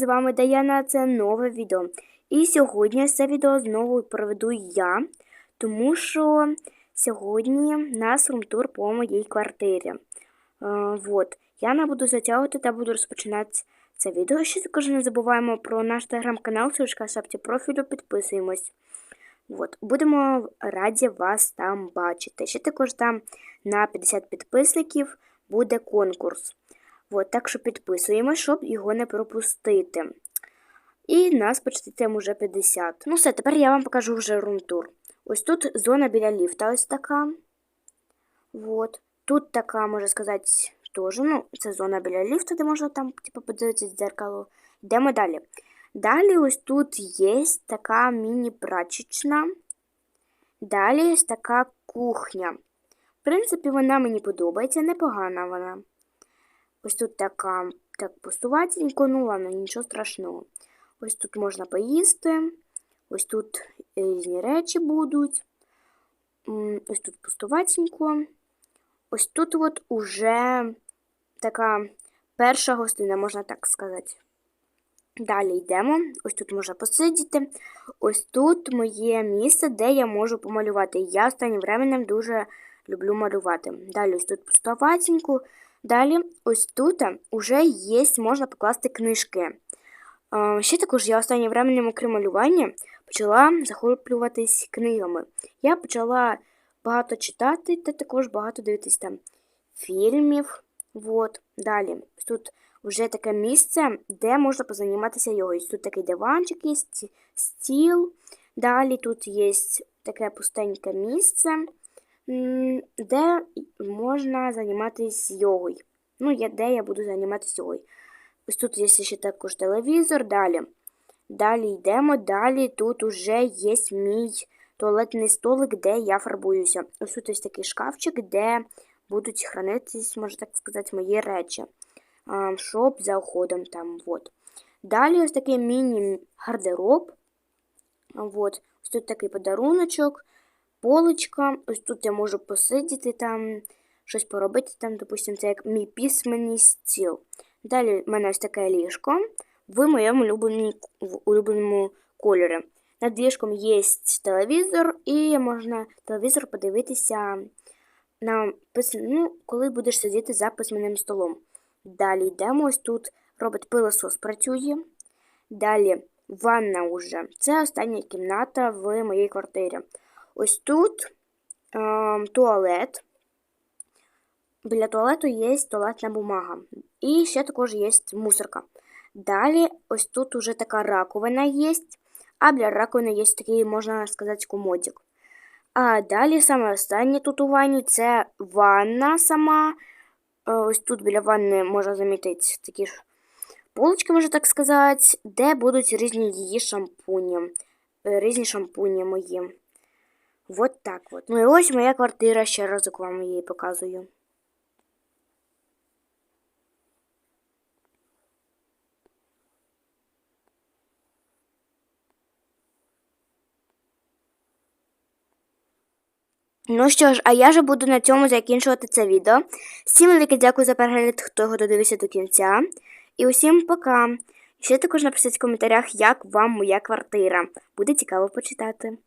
з вами Даяна, це нове відео. І сьогодні це відео знову проведу я, тому що сьогодні нас румтур по моїй квартирі. Е, вот. Я не буду затягувати та буду розпочинати це відео. Ще також не забуваємо про наш телеграм-канал, ссылочка в шапці профілю, підписуємось. Вот. Будемо раді вас там бачити. Ще також там на 50 підписників буде конкурс. От, так що підписуємо, щоб його не пропустити. І нас почти там уже 50. Ну все, тепер я вам покажу вже румтур. Ось тут зона біля ліфта ось така. Вот. Тут така, можна сказати, теж. Ну, це зона біля ліфта, де можна там, типу, подивитися дзеркало. Йдемо далі. Далі ось тут є така міні-прачечна. Далі ось така кухня. В принципі, вона мені подобається, непогана вона. Ось тут така так пустуватенько, ну ладно, нічого страшного. Ось тут можна поїсти, ось тут різні речі будуть. Ось тут пустуватенько. Ось тут от уже така перша гостина, можна так сказати. Далі йдемо. Ось тут можна посидіти. Ось тут моє місце, де я можу помалювати. Я останнім временем дуже люблю малювати. Далі ось тут пустоватенько. Далі, ось тут вже є, можна покласти книжки. Ще також я останнім временем, окрім малювання, почала захоплюватись книгами. Я почала багато читати та також багато дивитись там фільмів. Вот. Далі, тут вже таке місце, де можна позаніматися йогою. Тут такий диванчик є, стіл. Далі тут є таке пустеньке місце де можна займатися йогою. Ну, я, де я буду займатися йогою. Ось тут є ще також телевізор, далі. Далі йдемо, далі тут уже є мій туалетний столик, де я фарбуюся. Ось тут ось такий шкафчик, де будуть хранитись, можна так сказати, мої речі. Щоб за уходом там. Вот. Далі ось такий міні-гардероб. Вот. Ось тут такий подаруночок поличка. Ось тут я можу посидіти там, щось поробити, там, допустимо, це як мій письменний стіл. Далі в мене ось таке ліжко в моєму улюбленому кольорі. Над ліжком є телевізор, і можна телевізор подивитися, на ну, коли будеш сидіти за письменним столом. Далі йдемо ось тут робот пилосос працює. Далі ванна вже. Це остання кімната в моїй квартирі. Ось тут е, туалет. Біля туалету є туалетна бумага. І ще також є мусорка. Далі, ось тут уже така раковина є, а біля раковини є такий, можна сказати, комодик. А далі саме останнє тут у ванні це ванна сама. Е, ось тут біля ванни можна замітити такі ж полочки, можна так сказати, де будуть різні її шампуні. Е, різні шампуні мої. Вот так от. Ну і ось моя квартира, ще разок вам її показую. Ну що ж, а я же буду на цьому закінчувати це відео. Всім велике дякую за перегляд, хто його додивився до кінця. І усім пока. Ще також напишіть в коментарях, як вам моя квартира. Буде цікаво почитати.